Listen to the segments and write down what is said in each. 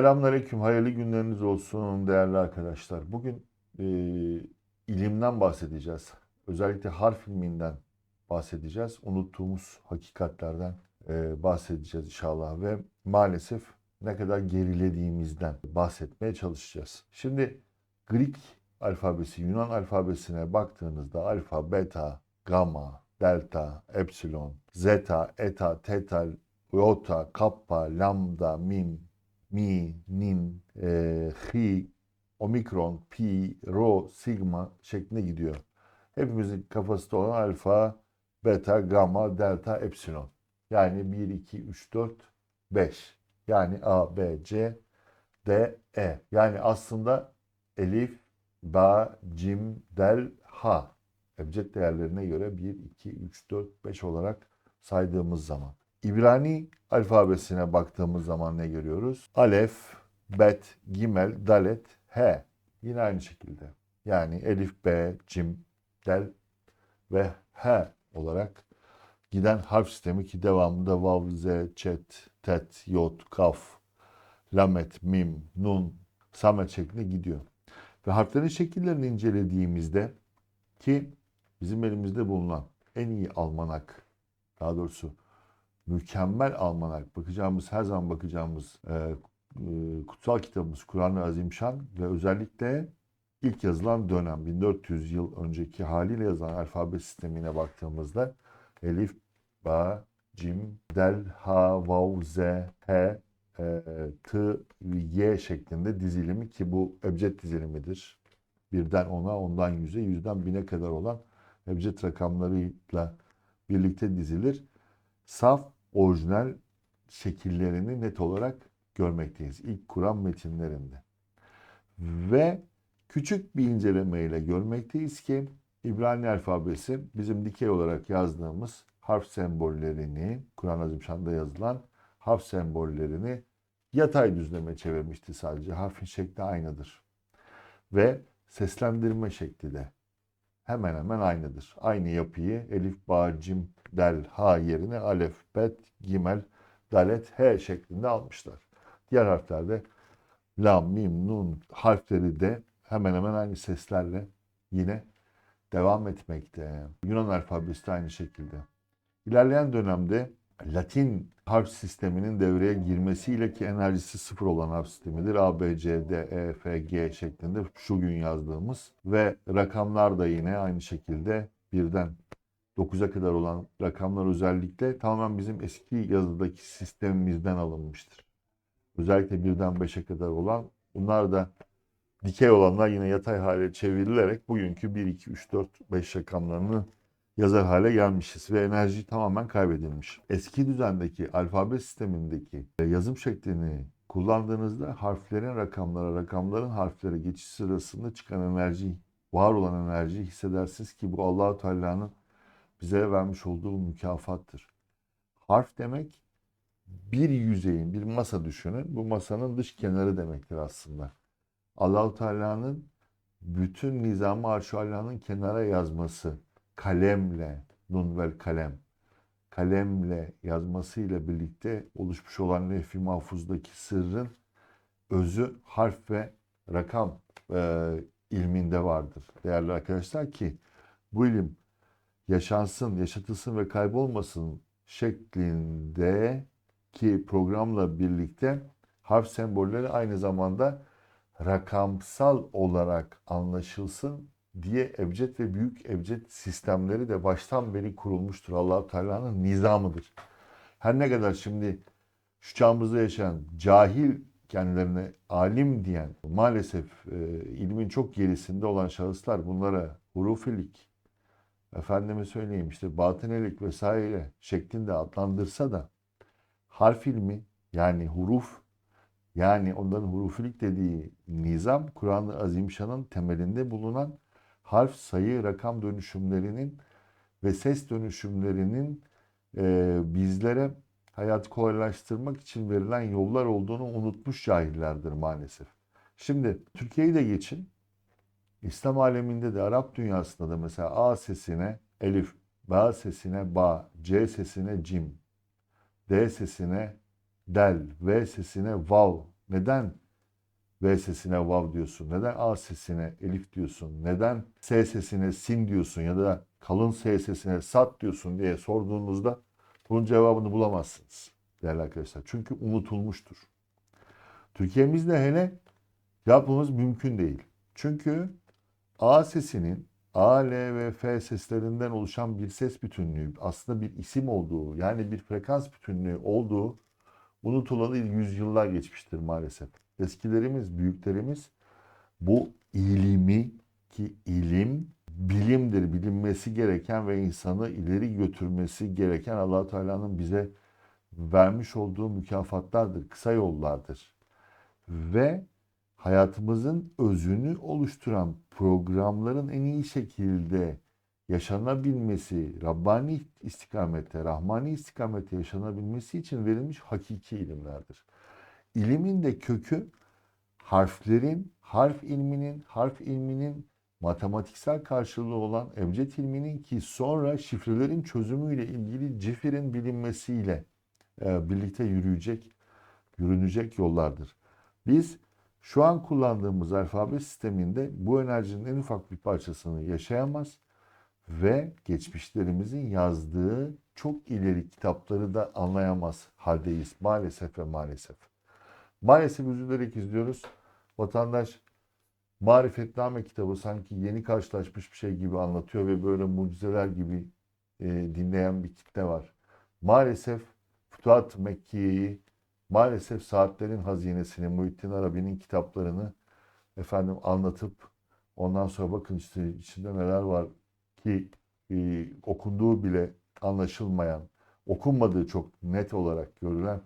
Selamünaleyküm, hayırlı günleriniz olsun değerli arkadaşlar. Bugün e, ilimden bahsedeceğiz. Özellikle harf ilminden bahsedeceğiz. Unuttuğumuz hakikatlerden e, bahsedeceğiz inşallah ve maalesef ne kadar gerilediğimizden bahsetmeye çalışacağız. Şimdi Greek alfabesi, Yunan alfabesine baktığınızda alfa, beta, gamma, delta, epsilon, zeta, eta, teta, iota, kappa, lambda, mim, mi, nin, e, hi, omikron, pi, rho, sigma şeklinde gidiyor. Hepimizin kafasında olan alfa, beta, gamma, delta, epsilon. Yani 1, 2, 3, 4, 5. Yani A, B, C, D, E. Yani aslında elif, ba, cim, del, ha. Ebced değerlerine göre 1, 2, 3, 4, 5 olarak saydığımız zaman. İbrani alfabesine baktığımız zaman ne görüyoruz? Alef, bet, gimel, dalet, he. Yine aynı şekilde. Yani elif, b, cim, del ve he olarak giden harf sistemi ki devamında vav, z, çet, tet, yot, kaf, lamet, mim, nun, samet şeklinde gidiyor. Ve harflerin şekillerini incelediğimizde ki bizim elimizde bulunan en iyi almanak, daha doğrusu mükemmel almanak, bakacağımız her zaman bakacağımız e, e, kutsal kitabımız Kur'an-ı Azimşan ve özellikle ilk yazılan dönem 1400 yıl önceki haliyle yazılan alfabe sistemine baktığımızda elif, ba, cim, del, ha, vav, z, he, e, t, y şeklinde dizilimi ki bu ebced dizilimidir. Birden ona, ondan yüze, yüzden bine kadar olan ebced rakamlarıyla birlikte dizilir. Saf orijinal şekillerini net olarak görmekteyiz. İlk Kur'an metinlerinde. Ve küçük bir incelemeyle görmekteyiz ki İbrani alfabesi bizim dikey olarak yazdığımız harf sembollerini, Kur'an-ı Azimşan'da yazılan harf sembollerini yatay düzleme çevirmişti sadece. Harfin şekli aynıdır. Ve seslendirme şekli de hemen hemen aynıdır. Aynı yapıyı elif, ba, cim, del, ha yerine alef, bet, gimel, dalet, he şeklinde almışlar. Diğer harflerde lam, mim, nun harfleri de hemen hemen aynı seslerle yine devam etmekte. Yunan alfabesi de aynı şekilde. İlerleyen dönemde Latin harf sisteminin devreye girmesiyle ki enerjisi sıfır olan harf sistemidir. A, B, C, D, E, F, G şeklinde şu gün yazdığımız ve rakamlar da yine aynı şekilde birden 9'a kadar olan rakamlar özellikle tamamen bizim eski yazıdaki sistemimizden alınmıştır. Özellikle birden 5'e kadar olan bunlar da dikey olanlar yine yatay hale çevrilerek bugünkü 1, 2, 3, 4, 5 rakamlarını yazar hale gelmişiz ve enerji tamamen kaybedilmiş. Eski düzendeki alfabe sistemindeki yazım şeklini kullandığınızda harflerin rakamlara, rakamların harflere geçiş sırasında çıkan enerji, var olan enerjiyi hissedersiniz ki bu Allahu Teala'nın bize vermiş olduğu mükafattır. Harf demek bir yüzeyin, bir masa düşünün. Bu masanın dış kenarı demektir aslında. Allahu Teala'nın bütün nizamı arş Allah'ın kenara yazması, kalemle, nun vel kalem, kalemle yazmasıyla birlikte oluşmuş olan lef-i mahfuzdaki sırrın özü harf ve rakam e, ilminde vardır. Değerli arkadaşlar ki bu ilim yaşansın, yaşatılsın ve kaybolmasın şeklinde ki programla birlikte harf sembolleri aynı zamanda rakamsal olarak anlaşılsın diye ebced ve büyük ebced sistemleri de baştan beri kurulmuştur. Allahu Teala'nın nizamıdır. Her ne kadar şimdi şu çağımızda yaşayan cahil kendilerine alim diyen maalesef e, ilmin çok gerisinde olan şahıslar bunlara hurufilik, efendime söyleyeyim işte batınelik vesaire şeklinde adlandırsa da harf ilmi yani huruf yani onların hurufilik dediği nizam Kur'an-ı Azimşan'ın temelinde bulunan harf, sayı, rakam dönüşümlerinin ve ses dönüşümlerinin e, bizlere hayatı kolaylaştırmak için verilen yollar olduğunu unutmuş cahillerdir maalesef. Şimdi Türkiye'yi de geçin. İslam aleminde de Arap dünyasında da mesela A sesine elif, B sesine ba, C sesine cim, D sesine del, V sesine vav Neden V sesine vav diyorsun? Neden A sesine elif diyorsun? Neden S sesine sin diyorsun ya da kalın S sesine sat diyorsun diye sorduğunuzda bunun cevabını bulamazsınız değerli arkadaşlar. Çünkü unutulmuştur. Türkiye'mizde hele yapmamız mümkün değil. Çünkü A sesinin A, L ve F seslerinden oluşan bir ses bütünlüğü, aslında bir isim olduğu, yani bir frekans bütünlüğü olduğu unutulalı yüzyıllar geçmiştir maalesef. Eskilerimiz, büyüklerimiz bu ilimi ki ilim bilimdir, bilinmesi gereken ve insanı ileri götürmesi gereken allah Teala'nın bize vermiş olduğu mükafatlardır, kısa yollardır. Ve hayatımızın özünü oluşturan programların en iyi şekilde yaşanabilmesi, Rabbani istikamette, Rahmani istikamette yaşanabilmesi için verilmiş hakiki ilimlerdir. İlimin de kökü harflerin, harf ilminin, harf ilminin matematiksel karşılığı olan ebced ilminin ki sonra şifrelerin çözümüyle ilgili cifirin bilinmesiyle e, birlikte yürüyecek, yürünecek yollardır. Biz şu an kullandığımız alfabe sisteminde bu enerjinin en ufak bir parçasını yaşayamaz ve geçmişlerimizin yazdığı çok ileri kitapları da anlayamaz haldeyiz maalesef ve maalesef. Maalesef üzülerek izliyoruz. Vatandaş Marifetname kitabı sanki yeni karşılaşmış bir şey gibi anlatıyor ve böyle mucizeler gibi e, dinleyen bir kitle var. Maalesef Futuhat Mekke'yi maalesef Saatlerin Hazinesini, Muhittin Arabi'nin kitaplarını efendim anlatıp ondan sonra bakın işte içinde neler var ki e, okunduğu bile anlaşılmayan, okunmadığı çok net olarak görülen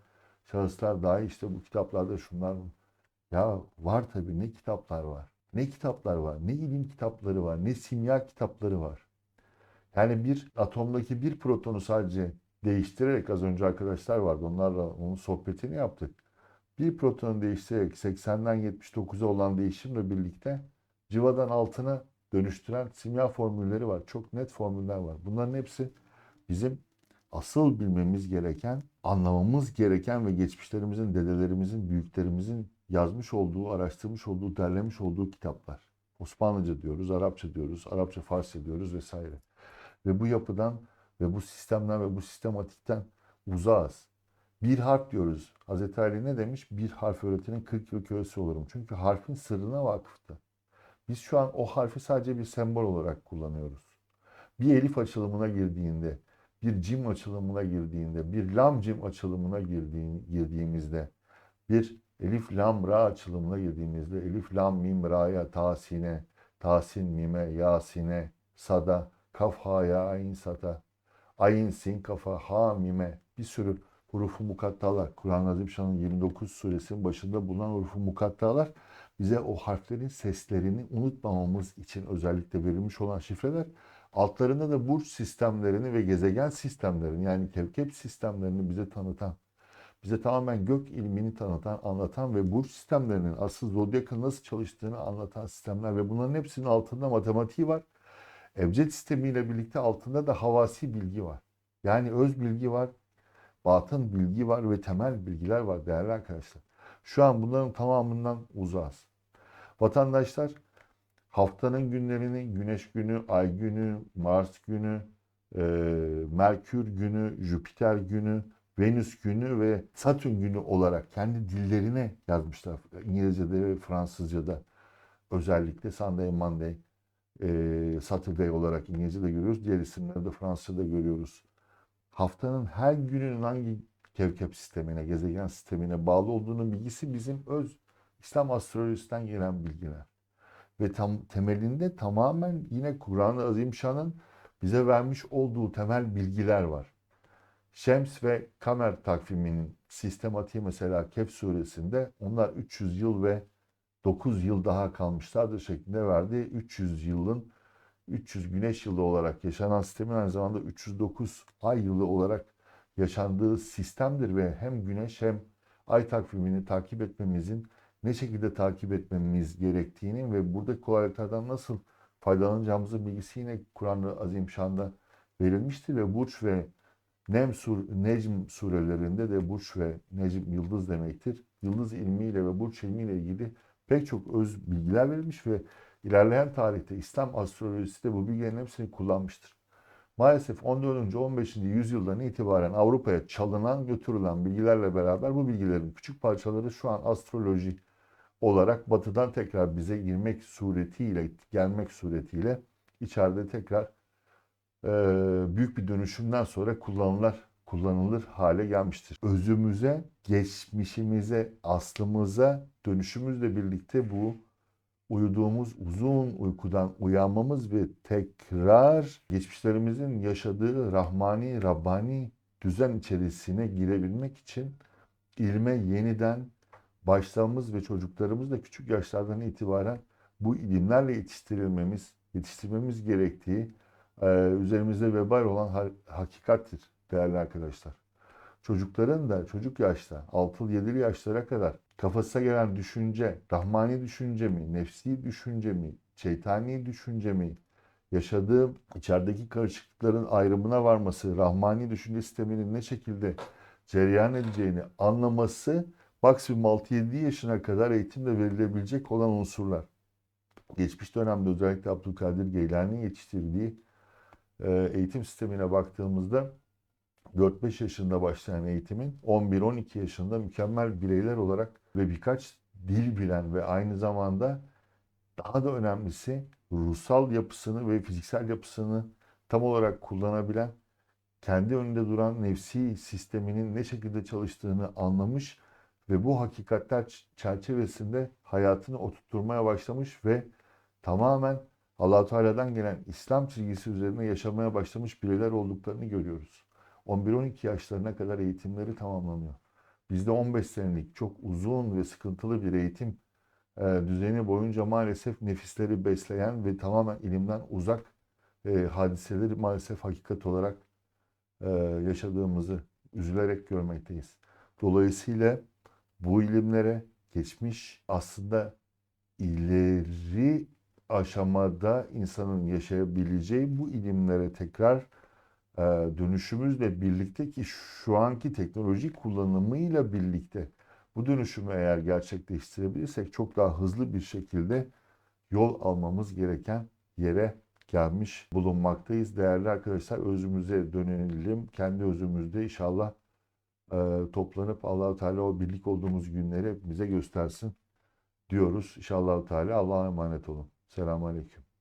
şahıslar dahi işte bu kitaplarda şunlar ya var tabii ne kitaplar var. Ne kitaplar var, ne ilim kitapları var, ne simya kitapları var. Yani bir atomdaki bir protonu sadece değiştirerek az önce arkadaşlar vardı. Onlarla onun sohbetini yaptık. Bir protonu değiştirerek 80'den 79'a olan değişimle birlikte civadan altına dönüştüren simya formülleri var. Çok net formüller var. Bunların hepsi bizim asıl bilmemiz gereken, anlamamız gereken ve geçmişlerimizin, dedelerimizin, büyüklerimizin yazmış olduğu, araştırmış olduğu, derlemiş olduğu kitaplar. Osmanlıca diyoruz, Arapça diyoruz, Arapça Farsça diyoruz vesaire. Ve bu yapıdan ve bu sistemden ve bu sistematikten uzağız. Bir harf diyoruz. Hazreti Ali ne demiş? Bir harf öğretinin 40 yıl kölesi olurum. Çünkü harfin sırrına vakıftı. Biz şu an o harfi sadece bir sembol olarak kullanıyoruz. Bir elif açılımına girdiğinde, bir cim açılımına girdiğinde, bir lam cim açılımına girdiğimizde, bir elif lam ra açılımına girdiğimizde, elif lam mim ra'ya tasine, tasin mime yasine, sada, kaf ha ya ayn sata, ayn sin kafa ha mime bir sürü hurufu mukattalar. Kur'an-ı Azimşan'ın 29 suresinin başında bulunan hurufu mukattalar bize o harflerin seslerini unutmamamız için özellikle verilmiş olan şifreler. Altlarında da burç sistemlerini ve gezegen sistemlerini yani kevkep sistemlerini bize tanıtan, bize tamamen gök ilmini tanıtan, anlatan ve burç sistemlerinin asıl zodyakın nasıl çalıştığını anlatan sistemler ve bunların hepsinin altında matematiği var. Ebced sistemiyle birlikte altında da havasi bilgi var. Yani öz bilgi var, batın bilgi var ve temel bilgiler var değerli arkadaşlar. Şu an bunların tamamından uzağız. Vatandaşlar haftanın günlerini Güneş günü, Ay günü, Mars günü, e, Merkür günü, Jüpiter günü, Venüs günü ve Satürn günü olarak kendi dillerine yazmışlar. İngilizce'de ve Fransızca'da özellikle Sunday, Monday, e, Saturday olarak İngilizce'de görüyoruz. Diğer isimleri de Fransızca'da görüyoruz. Haftanın her gününün hangi kevkep sistemine, gezegen sistemine bağlı olduğunun bilgisi bizim öz İslam astrolojisinden gelen bilgiler. Ve tam, temelinde tamamen yine Kur'an-ı Azimşan'ın bize vermiş olduğu temel bilgiler var. Şems ve Kamer takviminin sistematiği mesela Kehf suresinde onlar 300 yıl ve 9 yıl daha kalmışlardır şeklinde verdi. 300 yılın 300 güneş yılı olarak yaşanan sistemin aynı zamanda 309 ay yılı olarak yaşandığı sistemdir ve hem güneş hem ay takvimini takip etmemizin ne şekilde takip etmemiz gerektiğini ve buradaki kolaylıklardan nasıl faydalanacağımızın bilgisi yine Kur'an-ı Azimşan'da verilmiştir ve Burç ve Nem sur, Necm surelerinde de Burç ve Necm yıldız demektir. yıldız ilmiyle ve burç ilmiyle ilgili pek çok öz bilgiler verilmiş ve ilerleyen tarihte İslam astrolojisi de bu bilgilerin hepsini kullanmıştır. Maalesef 14. 15. yüzyıldan itibaren Avrupa'ya çalınan, götürülen bilgilerle beraber bu bilgilerin küçük parçaları şu an astroloji olarak batıdan tekrar bize girmek suretiyle, gelmek suretiyle içeride tekrar e, büyük bir dönüşümden sonra kullanılır, kullanılır hale gelmiştir. Özümüze, geçmişimize, aslımıza dönüşümüzle birlikte bu uyuduğumuz uzun uykudan uyanmamız ve tekrar geçmişlerimizin yaşadığı rahmani, rabbani düzen içerisine girebilmek için ilme yeniden başlamamız ve çocuklarımız da küçük yaşlardan itibaren bu ilimlerle yetiştirilmemiz, yetiştirmemiz gerektiği e, üzerimizde vebal olan ha- hakikattir değerli arkadaşlar. Çocukların da çocuk yaşta 6-7'li yaşlara kadar kafasına gelen düşünce, rahmani düşünce mi, nefsi düşünce mi, şeytani düşünce mi, yaşadığı içerideki karışıklıkların ayrımına varması, rahmani düşünce sisteminin ne şekilde cereyan edeceğini anlaması maksimum 6-7 yaşına kadar eğitimde verilebilecek olan unsurlar. Geçmiş dönemde özellikle Abdülkadir Geylani'nin yetiştirdiği eğitim sistemine baktığımızda 4-5 yaşında başlayan eğitimin 11-12 yaşında mükemmel bireyler olarak ve birkaç dil bilen ve aynı zamanda daha da önemlisi ruhsal yapısını ve fiziksel yapısını tam olarak kullanabilen, kendi önünde duran nefsi sisteminin ne şekilde çalıştığını anlamış ve bu hakikatler çerçevesinde hayatını oturtmaya başlamış ve tamamen Allah Teala'dan gelen İslam çizgisi üzerine yaşamaya başlamış bireyler olduklarını görüyoruz. 11-12 yaşlarına kadar eğitimleri tamamlanıyor. Bizde 15 senelik çok uzun ve sıkıntılı bir eğitim e, düzeni boyunca maalesef nefisleri besleyen ve tamamen ilimden uzak e, hadiseleri maalesef hakikat olarak e, yaşadığımızı üzülerek görmekteyiz. Dolayısıyla bu ilimlere geçmiş aslında ileri aşamada insanın yaşayabileceği bu ilimlere tekrar dönüşümüzle birlikte ki şu anki teknoloji kullanımıyla birlikte bu dönüşümü eğer gerçekleştirebilirsek çok daha hızlı bir şekilde yol almamız gereken yere gelmiş bulunmaktayız. Değerli arkadaşlar özümüze dönelim. Kendi özümüzde inşallah e, toplanıp Allahu Teala o birlik olduğumuz günleri bize göstersin diyoruz. İnşallah Teala Allah'a emanet olun. Selamun Aleyküm.